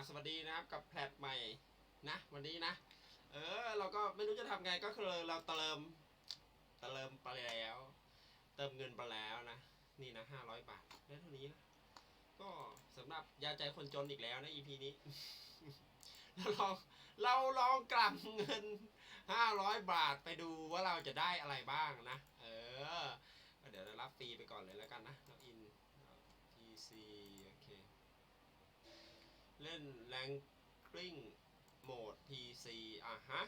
บสวัสดีนะครับกับแพลตใหม่นะวันนี้นะ เออ เราก็ไม่รู้จะทำไงก็คือเราเติมเติมไปแล้ว เติมเงินไปแล้วนะ นี่นะห้าร้อยบาทได้เท่านี้นะก็สำหรับยาใจคนจนอีกแล้วนะ EP นี้เราลองเราลองกลั่นเงินห้าร้อยบาทไปดูว่าเราจะได้อะไรบ้างนะ เออ เดี๋ยวเรารับฟรีไปก่อนเลยแล้วกันนะเราอิน PC โอ เคเล่นแรงกริ้งโหมด PC อะฮะ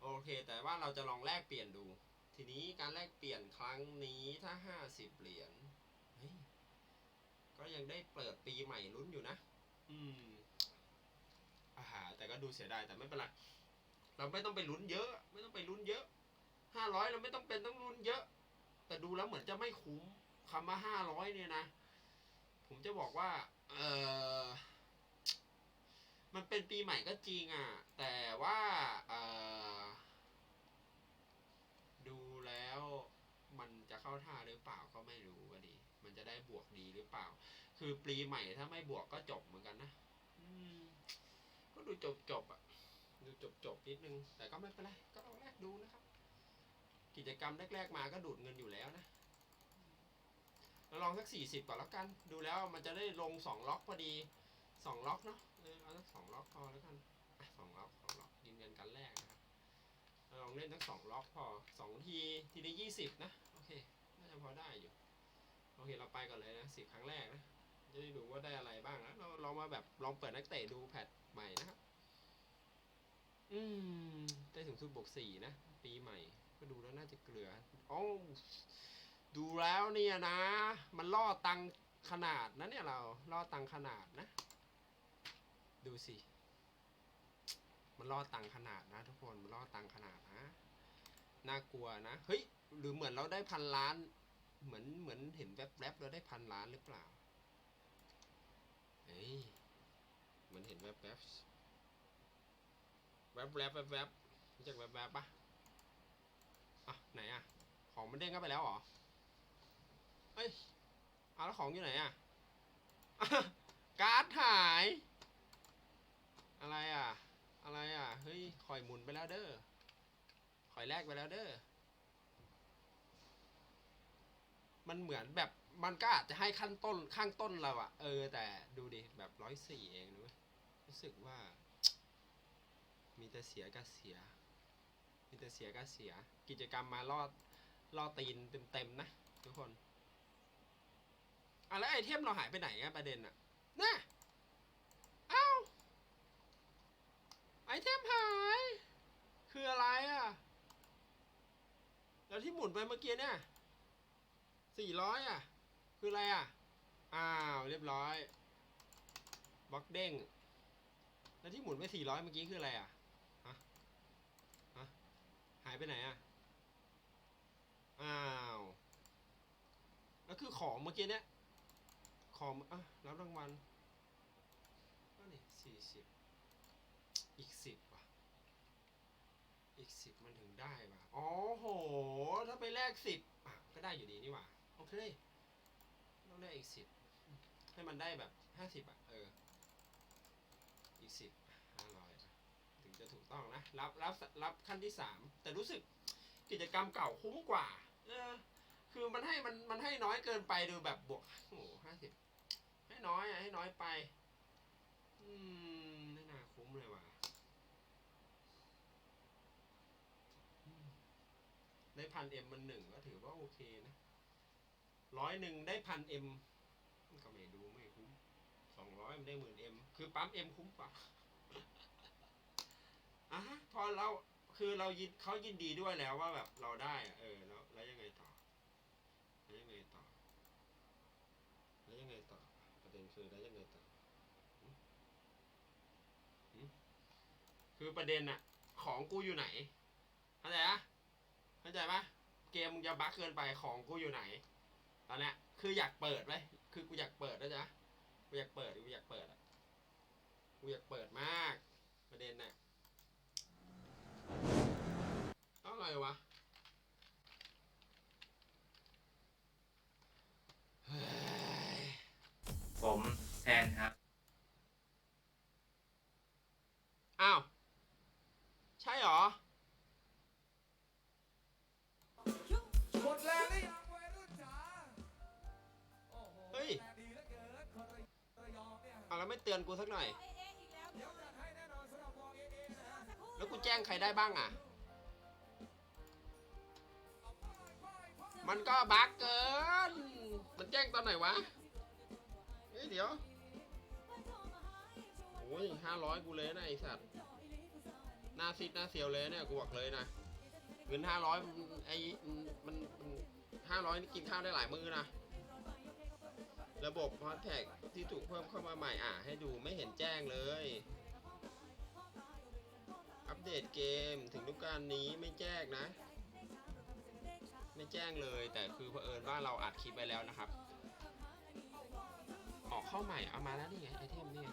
โอเค แต่ว่าเราจะลองแลกเปลี่ยนดู ทีนี้การแลกเปลี่ยนครั้งนี้ถ้า 50 เหรียญเฮ้ยก็ยังได้เปิดปีใหม่ลุ้นอยู่นะ อืมอาหาแต่ก็ดูเสียดายแต่ไม่เป็นไรเราไม่ต้องไปลุ้นเยอะ ไม่ต้องไปลุ้นเยอะ500เราไม่ต้องเป็นต้องลุ้นเยอะ แต่ดูแล้วเหมือนจะไม่คุ้มคำว่า500เนี่ยนะ ผมจะบอกว่า เออ มันเป็นปีใหม่ก็จริงอะ แต่ว่าเออดูแล้วมันจะเข้าท่าหรือเปล่าก็ไม่รู้ก็ดี มันจะได้บวกดีหรือเปล่า คือปีใหม่ถ้าไม่บวกก็จบเหมือนกันนะอืมก็ดูจบจบๆอะ ดูจบจบๆนิดนึง แต่ก็ไม่เป็นไร ก็ลองแรกดูนะครับ กิจกรรมแรก ๆ มาก็ดูดเงินอยู่แล้วนะเราลองสักสี่สิบก่อนแล้วกัน ดูแล้วมันจะได้ลงสองล็อกพอดี สองล็อกเนาะเออเอาสักสองล็อกพอแล้วกันสองล็อกสองล็อกยืนยันกันแรกนะครับเราลองเล่นสักสองล็อกพอสองทีทีละยี่สิบนะโอเคน่าจะพอได้อยู่โอเคเราไปก่อนเลยนะสิบครั้งแรกนะจะได้ดูว่าได้อะไรบ้างนะเราลองมาแบบลองเปิดนักเตะดูแพทใหม่นะครับอืมได้ถึงสุดบวกสี่นะ ปีใหม่ ก็ดูแล้วน่าจะเกลืออ๋อดูแล้วเนี่ยนะ มันล่อตังขนาดนะเนี่ยเราล่อตังขนาดนะ ดูสิ มันล่อตังขนาดนะทุกคน มันล่อตังขนาดนะ น่ากลัวนะ เฮ้ย หรือเหมือนเราได้พันล้าน เหมือนเหมือนเห็นแวบๆเราได้พันล้านหรือเปล่า เฮ้ย เหมือนเห็นแวบๆ แวบๆแวบๆแวบๆรู้จักแวบๆปะอะไหนอะ ของมันเด้งเข้าไปแล้วเหรอ เฮ้ยเอาแล้วของอยู่ไหนอะการ์ดหาย อะไรอะ อะไรอะ เฮ้ยคอยหมุนไปแล้วเด้อคอยแลกไปแล้วเด้อ มันเหมือนแบบมันก็อาจจะให้ขั้นต้นข้างต้นเราอะเออ แต่ดูดิ แบบร้อยสี่เองนะเว้ยรู้สึกว่า มีแต่เสียก็เสีย มีแต่เสียก็เสีย กิจกรรมมาลอดล่อตีนเต็มๆนะ ทุกคนอะแล้วไอเทมเราหายไปไหนอะประเด็นอะน่ะเอ้า ไอเทมหาย คืออะไรอะแล้วที่หมุนไปเมื่อกี้เนี่ยสี่ร้อยอะคืออะไรอะอ้าว เรียบร้อยบล็อกเด้ง แล้วที่หมุนไปสี่ร้อยเมื่อกี้คืออะไรอะฮะ ฮะ หายไปไหนอะอ้าว แล้วคือของเมื่อกี้เนี้ยของอะรับรางวัลก็นี่สี่สิบ อีกสิบว่ะ อีกสิบมันถึงได้ว่ะอ๋อโห ถ้าไปแลกสิบอะก็ได้อยู่ดีนี่หว่าโอเคต้องได้อีกสิบให้มันได้แบบห้าสิบอะเออ อีกสิบห้าร้อยถึงจะถูกต้องนะ รับรับรับขั้นที่สามแต่รู้สึกกิจกรรมเก่าคุ้มกว่า เออ คือมันให้มันมันให้น้อยเกินไปดูแบบบวกโอ้ห้าสิบให้น้อยอะให้น้อยไป อืมไม่น่าคุ้มเลยว่ะอืม ได้พันเอ็มมันหนึ่งก็ถือว่าโอเคนะร้อยหนึ่งได้พันเอ็มก็ไม่ดูไม่คุ้มสองร้อยมันได้หมื่นเอ็มคือปั๊มเอ็มคุ้มกว่าอะพอเราคือเรายินเขายินดีด้วยแล้วว่าแบบเราได้เออแล้วแล้วยังไงต่อแล้วยังไงต่อแล้วยังไงต่อ ประเด็นคือแล้วยังไงต่อคือประเด็นอะของกูอยู่ไหนเข้าใจปะ เข้าใจปะเกมมึงจะบั๊กเกินไปของกูอยู่ไหนตอนนี้คืออยากเปิดไว้ยคือกูอยากเปิดนะจ๊ะกูอยากเปิดกูอยากเปิดอะกูอยากเปิดมาก ประเด็นน่ะเองวะเฮ้ยผมแทนครับ ไม่เตือนกูสักหน่อยแล้วกูแจ้งใครได้บ้างอะ มันก็บั๊กเกิน มันแจ้งตอนไหนวะเฮ้ยเดี๋ยว โอ้ยห้าร้อยกูเลยนะไอสัตว์หน้าซิดหน้าเซียวเลยเนี่ยกูบอกเลยนะ เงินห้าร้อยไอมันห้าร้อยนี่กินข้าวได้หลายมื้อนะ ระบบพอดแท็กที่ถูกเพิ่มเข้ามาใหม่อะให้ดูไม่เห็นแจ้งเลย อัปเดตเกมถึงฤดูกาลนี้ไม่แจ้งนะ ไม่แจ้งเลยแต่คือเผอิญว่าเราอัดคลิปไปแล้วนะครับ ออกเข้าใหม่เอามาแล้วนี่ไงไอเทมนี่ไง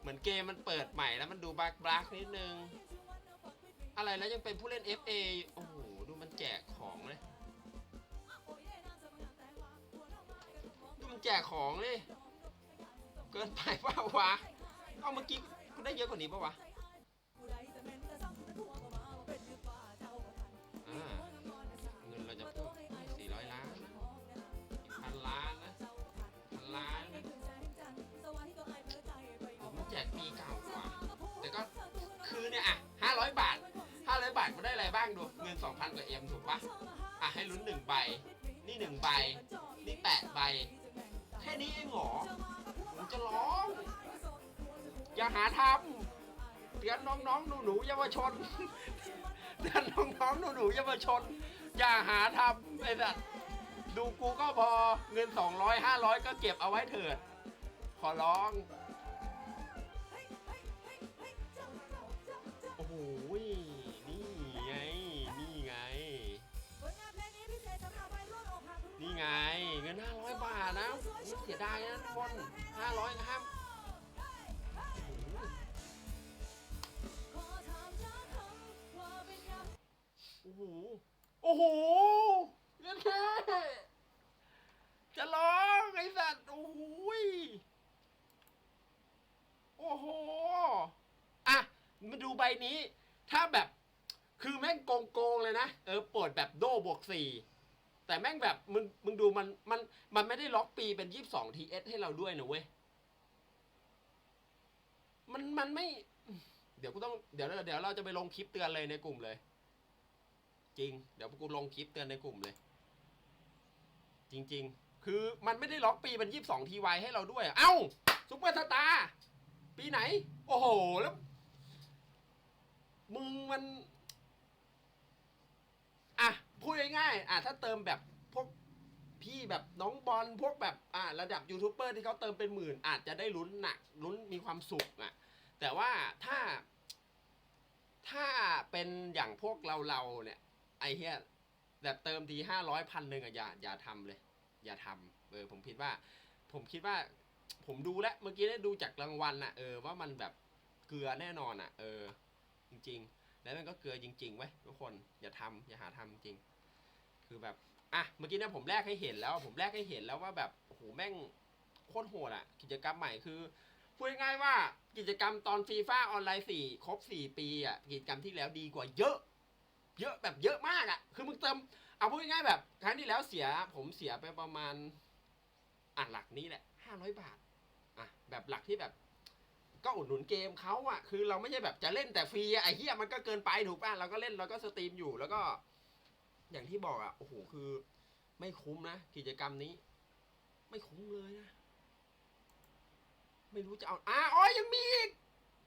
เหมือนเกมมันเปิดใหม่แล้วมันดูบักบลักนิดนึง อะไรแล้วยังเป็นผู้เล่น FA อยู่โอ้โหดูมันแจกของเลย แจกของเลย เกินไปเปล่าวะเอาเมื่อกี้กูได้เยอะกว่านี้ปะวะอ่าเงินเราจะเพิ่ม400 ล้านพันล้านนะพันล้านนะผมแจกปีเก่ากว่า แต่ก็คือเนี่ยอะ500 บาท 500 บาทมันได้อะไรบ้างดู เงิน 2,000 กว่าเอ็มถูกปะอะให้ลุ้นหนึ่งใบ นี่หนึ่งใบ นี่แปดใบ ค่นี้เองเหรอผมจะร้อง อย่าหาทำเตือนน้องๆหนูๆเยาวชนเตือนน้องๆหนูๆเยาวชน อย่าหาทำไอ้สัตว์ดูกูก็พอเงิน 200 500 ก็เก็บเอาไว้เถิด ขอร้อง โอ้โหนี่ไง นี่ไง นี่ไง เงิน 500 บาทนะอุ๊ยเสียดายนะทุกคน500ห้ามโอ้โห โอ้โหเงินแค่จะร้องไอ้สัตว์ โอ้โหยโอ้โห อะ มาดูใบนี้ ถ้าแบบ คือแม่งโกงๆเลยนะ เออ เปิดแบบโดบวกสี่ แต่แม่งแบบมึงมึงดูมันมันมันไม่ได้ล็อกปีเป็นยี่สิบสองทีเอสให้เราด้วยนะเว้ย มันมันไม่ เดี๋ยวกูต้องเดี๋ยวเดี๋ยวเราจะไปลงคลิปเตือนเลยในกลุ่มเลย จริง เดี๋ยวกูลงคลิปเตือนในกลุ่มเลย จริง ๆ คือมันไม่ได้ล็อกปีเป็นยี่สิบสองทีวให้เราด้วย เอ้าซุปเปอร์สตาร์ปีไหน โอ้โหแล้วมึงมัน อะ พูดง่ายๆอะถ้าเติมแบบพวกพี่แบบน้องบอลพวกแบบอะระดับยูทูบเบอร์ที่เขาเติมเป็นหมื่น อาจจะได้ลุ้นหนักลุ้นมีความสุขอะแต่ว่าถ้า ถ้าเป็นอย่างพวกเราเราเนี่ย ไอ้เหี้ยแบบเติมทีห้าร้อยพันหนึ่งอะอย่าอย่าทำเลย อย่าทำเออผมคิดว่า ผมคิดว่า ผมดูแล้วเมื่อกี้ได้ดูจากรางวัลน่ะเออว่ามันแบบเกลือแน่นอนอะ เออ จริง ๆ แล้วมันก็เกลือจริงๆเว้ทุกคนอย่าทำอย่าหาทำจริง คือแบบอะเมื่อกี้เนี่ยผมแรกให้เห็นแล้ว ผมแรกให้เห็นแล้วว่าแบบโอ้โหแม่งโคตรโหดอะ กิจกรรมใหม่คือพูดง่ายๆว่ากิจกรรมตอนฟีฟ่าออนไลน์สี่ครบสี่ปีอะกิจกรรมที่แล้วดีกว่าเยอะ เยอะแบบเยอะมากอะ คือมึงเติมเอาพูดง่ายๆแบบ ครั้งที่แล้วเสีย ผมเสียไปประมาณอะหลักนี้แหละห้าร้อยบาทอะแบบหลักที่แบบ ก็อุดหนุนเกมเขาอะคือเราไม่ใช่แบบจะเล่นแต่ฟรีอะไอ้เหี้ยมันก็เกินไปถูกป่ะเราก็เล่นเราก็สตรีมอยู่แล้วก็ อย่างที่บอกอะโอ้โหคือ ไม่คุ้มนะกิจกรรมนี้ ไม่คุ้มเลยนะไม่รู้จะเอาอะอ๋อยังมีอีก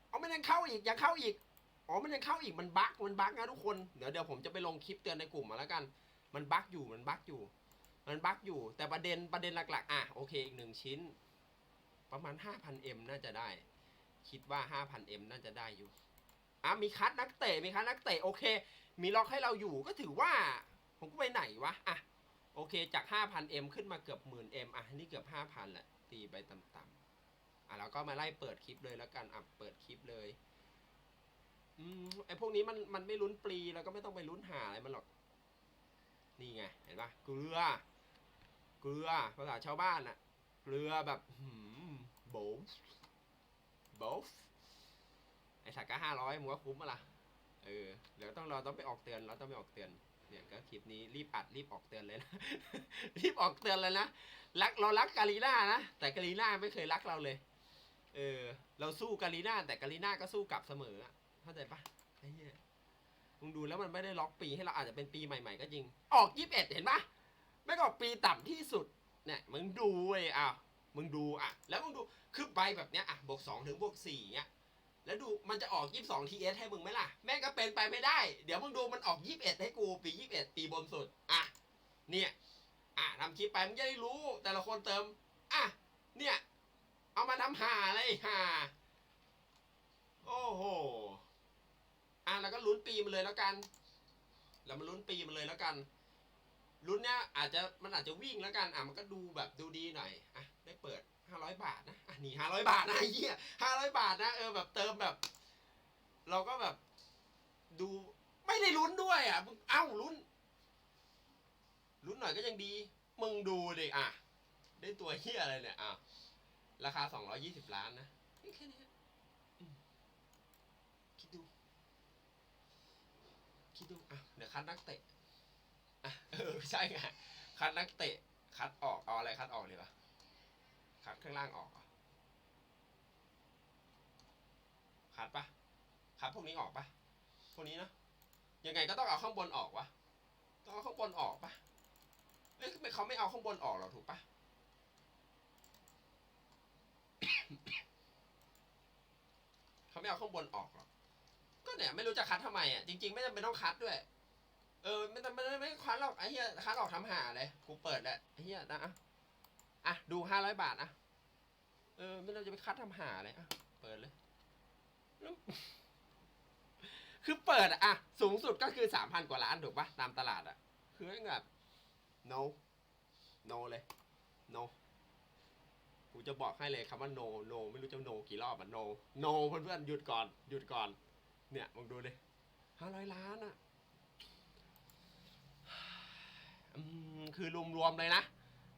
อ๋อมันยังเข้าอีกยังเข้าอีกอ๋อมันยังเข้าอีกมันบั๊กมันบั๊กนะทุกคนเดี๋ยวเดี๋ยวผมจะไปลงคลิปเตือนในกลุ่มมาแล้วกัน มันบั๊กอยู่มันบั๊กอยู่ มันบั๊กอยู่ แต่ประเด็นประเด็นหลักๆ อะโอเคอีกหนึ่งชิ้น ประมาณ 5,000M น่าจะได้ คิดว่า 5,000M น่าจะได้อยู่อะมีคัดนักเตะมีคัดนักเตะโอเค มีล็อกให้เราอยู่ก็ถือว่า ผมก็ไปไหนวะอะโอเคจาก 5,000M ขึ้นมาเกือบ 10,000M อะนี่เกือบ 5,000แหละตีไปต่ำๆอะเราก็มาไล่เปิดคลิปเลยแล้วกันอะเปิดคลิปเลยอืมไอพวกนี้มันมันไม่ลุ้นปลีเราก็ไม่ต้องไปลุ้นหาอะไรมันหรอก นี่ไงเห็นปะเกลือ เกลือภาษาชาวบ้านอะเกลือแบบหืมโบ ฟโบฟไอสัตว์ก็ห้าร้อยมึงว่าคุ้มปะล่ะเออเดี๋ยวต้องเราต้องไปออกเตือนเราต้องไปออกเตือนเนี่ยก็คลิปนี้รีบอัดรีบออกเตือนเลยนะ รีบออกเตือนเลยนะรักเรารักกาลีน่านะแต่กาลีน่าไม่เคยรักเราเลย เออ เราสู้กาลีน่าแต่กาลีน่าก็สู้กลับเสมอเข้าใจปะไอ้เหี้ยมึงดูแล้วมันไม่ได้ล็อกปีให้เราอาจจะเป็นปีใหม่ๆก็จริง ออกยี่สิบเอ็ดเห็นปะไม่ก็ออกปีต่ำที่สุดเนี่ยมึงดูเว้ยอ้าว มึงดูอะ แล้วมึงดู คือใบแบบเนี้ยอะบวกสองถึงบวกสี่เนี้ย แล้วดูมันจะออกยี่สิบสองทีเอสให้มึงไหมล่ะ แม่งก็เป็นไปไม่ได้ เดี๋ยวมึงดูมันออกยี่สิบเอ็ดให้กู ปียี่สิบเอ็ดปีบนสุด อะ เนี่ย อะทำคลิปไปมึงจะได้รู้ แต่ละคนเติม อะ เนี่ย เอามาทำหาอะไรหาโอ้โห อะแล้วก็ลุ้นปีมันเลยแล้วกัน เรามาลุ้นปีมันเลยแล้วกันลุ้นเนี้ยอาจจะมันอาจจะวิ่งแล้วกัน อะมันก็ดูแบบดูดีหน่อย อะ ได้เปิดห้าร้อยบาทนะอะนี่ห้าร้อยบาทนะเหี้ยห้าร้อยบาทนะเออแบบเติมแบบ เราก็แบบดูไม่ได้ลุ้นด้วยอะมึงเอ้าลุ้นลุ้นหน่อยก็ยังดี มึงดูดิอะ ได้ตัวเฮียอะไรเนี่ยอะราคาสองร้อยี่สิบล้านนะแค่นี้คิดดู คิดดูอะเดี๋ยวคัดนักเตะอะเออใช่ไงคัดนักเตะ คัดออกเอาอะไรคัดออกเลยวะ คัดข้างล่างออกคัดปะคัดพวกนี้ออกปะพวกนี้เนอะยังไงก็ต้องเอาข้างบนออกวะต้องเอาข้างบนออกปะเอ้ยทำไมเขาไม่เอาข้างบนออกหรอถูกปะเขาไม่เอาข้างบนออกหรอกก็เนี่ยไม่รู้จะคัดทำไมอะจริงๆไม่จำเป็นต้องคัดด้วย เออไม่ต้องไม่ไม่คัดหรอกไอ้เหี้ยคัดออกทำหาเลยกูเปิดแหละไอ้เหี้ยนะ อะ ดูห้าร้อยบาทอะเออ ไม่ต้องจะไปคัดทำหาเลยอะ เปิดเลยแล้วคือเปิดอะอะ สูงสุดก็คือสามพันกว่าล้านถูกปะตามตลาดอะ คือแบบ no no เลย no กูจะบอกให้เลยคำว่า no no ไม่รู้จะ no กี่รอบอะ no no เพื่อนๆหยุดก่อนหยุดก่อน เนี่ยมึงดูเลยห้าร้อยล้านอะอืมคือรวมๆเลยนะ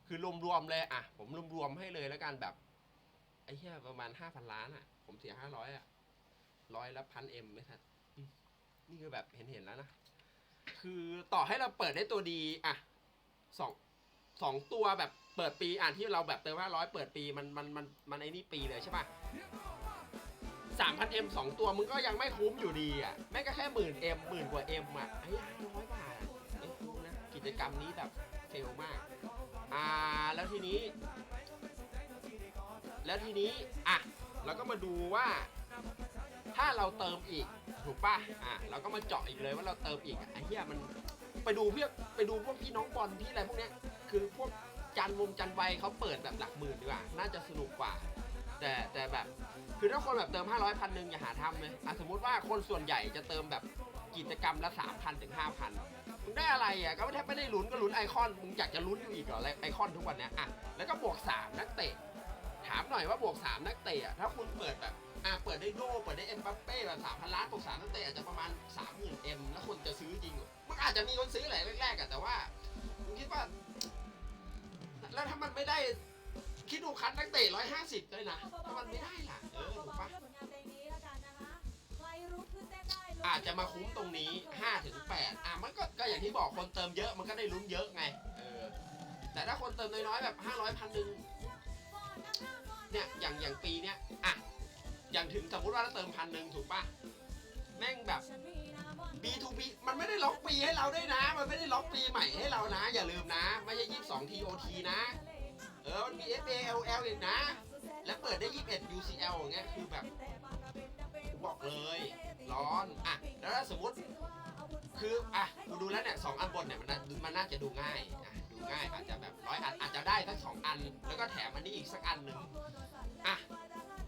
คือรวมๆเลยอะ ผมรวมๆให้เลยแล้วกันแบบไอ้เหี้ยประมาณห้าพันล้านอะ ผมเสียห้าร้อยอะร้อยละพันเอ็มไม่ทันนี่คือแบบเห็นเห็นแล้วนะ คือต่อให้เราเปิดได้ตัวดี อะสองสองตัวแบบเปิดปีอ่านที่เราแบบเติมห้าร้อยเปิดปีมันมันมันมันไอ้นี่ปีเลยใช่ปะสามพันเอ็มสองตัวมึงก็ยังไม่คุ้มอยู่ดีอะแม่ก็แค่หมื่นเอ็มหมื่นกว่าเอ็มอะไอ้ห้าร้อยบาทไม่คุ้มนะกิจกรรมนี้แบบเฟลมาก อ่าแล้วทีนี้ แล้วทีนี้อะเราก็มาดูว่า ถ้าเราเติมอีกถูกป่ะอะเราก็มาเจาะอีกเลยว่าเราเติมอีกอะไอ้เหี้ยมันไปดูเพื่อไปดูพวกพี่น้องบอลพี่อะไรพวกเนี้ยคือพวกจันวงจันไวเขาเปิดแบบหลักหมื่นดีกว่า น่าจะสนุกกว่า แต่แต่แบบ คือถ้าคนแบบเติม 500พันหนึ่งอย่าหาทำเลยอะสมมติว่าคนส่วนใหญ่จะเติมแบบกิจกรรมละ3,000ถึง5,000 มึงได้อะไรอะก็แทบไม่ได้ลุ้นก็ลุ้นไอคอนมึงอยากจะลุ้นอยู่อีกเหรอไอคอนทุกวันเนี้ยอะแล้วก็บวก 3 นักเตะ ถามหน่อยว่าบวก 3 นักเตะอะถ้าคุณเปิดแบบอะเปิดได้โดเปิดได้เอ็มบัปเป้แบบ3,000ล้านบวก3นักเตะอาจจะประมาณ30,000เอ็มแล้วคนจะซื้อจริงมันอาจจะมีคนซื้อแหละแรกๆอะแต่ว่ามึงคิดว่า แล้วถ้ามันไม่ได้ คิดดูคัดนักเตะ150เลยนะถ้ามันไม่ได้ล่ะเออถูกปะ อาจจะมาคุ้มตรงนี้5ถึง8อะมันก็ก็อย่างที่บอกคนเติมเยอะมันก็ได้ลุ้นเยอะไงเออแต่ถ้าคนเติมน้อยๆแบบ 500พันหนึ่งเนี่ยอย่างอย่างปีเนี้ยอะอย่างถึงสมมติว่าเราเติมพันหนึ่งถูกปะแม่งแบบ B2B มันไม่ได้ล็อกปีให้เราด้วยนะ มันไม่ได้ล็อกปีใหม่ให้เรานะ อย่าลืมนะ ไม่ใช่22 TOT นะ เออ มันมี FALL อีกนะ และเปิดได้ 21 UCL อย่างเงี้ยคือแบบ บอกเลย ร้อน อะ แล้วถ้าสมมติ คือ อะกูดูแล้วเนี่ยสองอันบนเนี่ยมันน่ามันน่าจะดูง่าย อะ ดูง่าย อาจจะแบบร้อยอัน อาจจะได้ทั้งสองอัน แล้วก็แถมอันนี้อีกสักอันหนึ่งอะ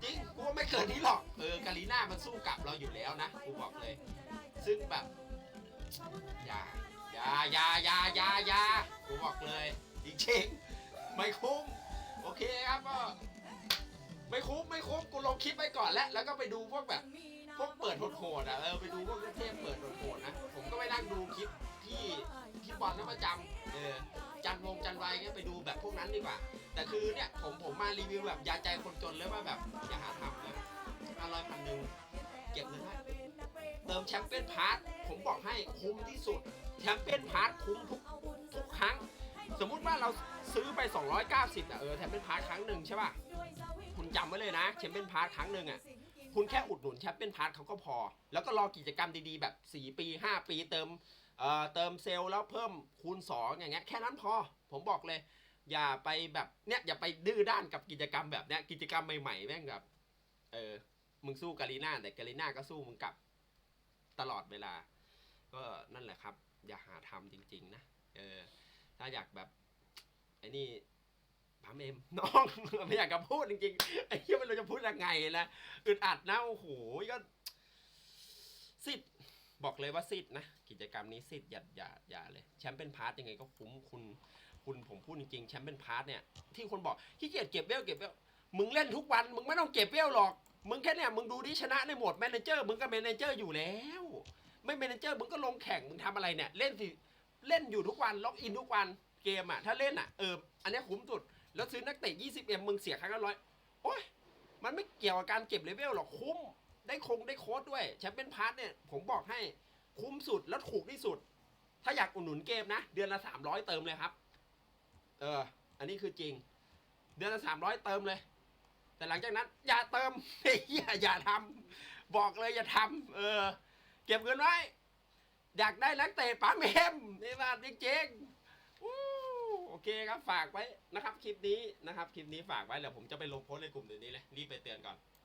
จริง กูว่าไม่เกินนี้หรอก เออ กาลีน่ามันสู้กับเราอยู่แล้วนะ กูบอกเลย ซึ่งแบบ อย่า อย่า อย่า อย่า อย่า อย่า กูบอกเลย จริงๆไม่คุ้ม โอเคครับก็ ไม่คุ้มไม่คุ้มกูลงคลิปไปก่อนแล้วแล้วก็ไปดูพวกแบบ พวกเปิดโหดๆอะเออไปดูพวกเทพเปิดโหดๆนะผมก็ไปนั่งดูคลิปพี่พี่บอลนะประจำเออจันวงจันไวเงี้ยไปดูแบบพวกนั้นดีกว่า แต่คือเนี่ยผมผมมารีวิวแบบยาใจคนจนเลยว่าแบบอย่าหาทำนะห้าร้อยพันหนึ่งเก็บเงินไว้เติมแชมเปี้ยนพาร์ทผมบอกให้คุ้มที่สุดแชมเปี้ยนพาร์ทคุ้มทุกทุกครั้ง สมมุติว่าเราซื้อไป 290อะเออแชมเปี้ยนพาร์ทครั้งหนึ่งใช่ป่ะ คุณจำไว้เลยนะแชมเปี้ยนพาร์ทครั้งหนึ่งอะคุณแค่อุดหนุนแชมเปี้ยนพาร์ทเขาก็พอ แล้วก็รอกิจกรรมดีๆ แบบ 4 ปี 5 ปีเติมเอ่อเติมเซลล์แล้วเพิ่มคูณ 2 อย่างเงี้ยแค่นั้นพอ ผมบอกเลย อย่าไปแบบเนี้ยอย่าไปดื้อด้านกับกิจกรรมแบบเนี้ยกิจกรรมใหม่ๆแม่งแบบเออมึงสู้กาลีน่าแต่กาลีน่าก็สู้มึงกลับตลอดเวลา ก็นั่นแหละครับ อย่าหาทำจริง ๆ นะเออ ถ้าอยากแบบไอ้นี่พัมเอ็มน้อง ไม่อยากจะพูดจริงๆไอ้เหี้ยไม่รู้จะพูดยังไงนะอึดอัดนะโอ้โหก็สิทธิ์บอกเลยว่าสิทธิ์นะกิจกรรมนี้สิทธิ์อย่าอย่าอย่าเลยแชมป์เป็นพาร์ทยังไงก็คุ้มคุณ คุณผมพูดจริงๆแชมป์เป็นพาร์ทเนี่ยที่คนบอกขี้เกียจเก็บเวลเก็บเวลมึงเล่นทุกวัน มึงไม่ต้องเก็บเวลหรอก มึงแค่เนี่ยมึงดูดิชนะในโหมดแมเนเจอร์มึงก็แมเนเจอร์อยู่แล้ว ไม่แมเนเจอร์มึงก็ลงแข่งมึงทำอะไรเนี่ยเล่นสิ เล่นอยู่ทุกวันล็อกอินทุกวันเกมอะถ้าเล่นอะเอออันนี้คุ้มสุด แล้วซื้อนักเตะ20เอ็มมึงเสียครั้งละร้อยโอ้ยมันไม่เกี่ยวกับการเก็บเลเวลหรอกคุ้มได้คงได้โค้ดด้วยแชมเปี้ยนพาร์ทเนี่ยผมบอกให้คุ้มสุดแล้วถูกที่สุด ถ้าอยากอุดหนุนเกมนะ เดือนละ 300 เติมเลยครับ เออ อันนี้คือจริง เดือนละ 300 เติมเลย แต่หลังจากนั้น อย่าเติมเฮ้ยอย่าอย่าทำบอกเลยอย่าทำเออ เก็บเงินไว้ อยากได้นักเตะป๋าเมมนี่ว่าจริงๆอู้โอเคครับฝากไว้นะครับ คลิปนี้นะครับ คลิปนี้ฝากไว้เดี๋ยวผมจะไปลงโพสต์ในกลุ่มเดี๋ยวนี้เลยรีบไปเตือนก่อน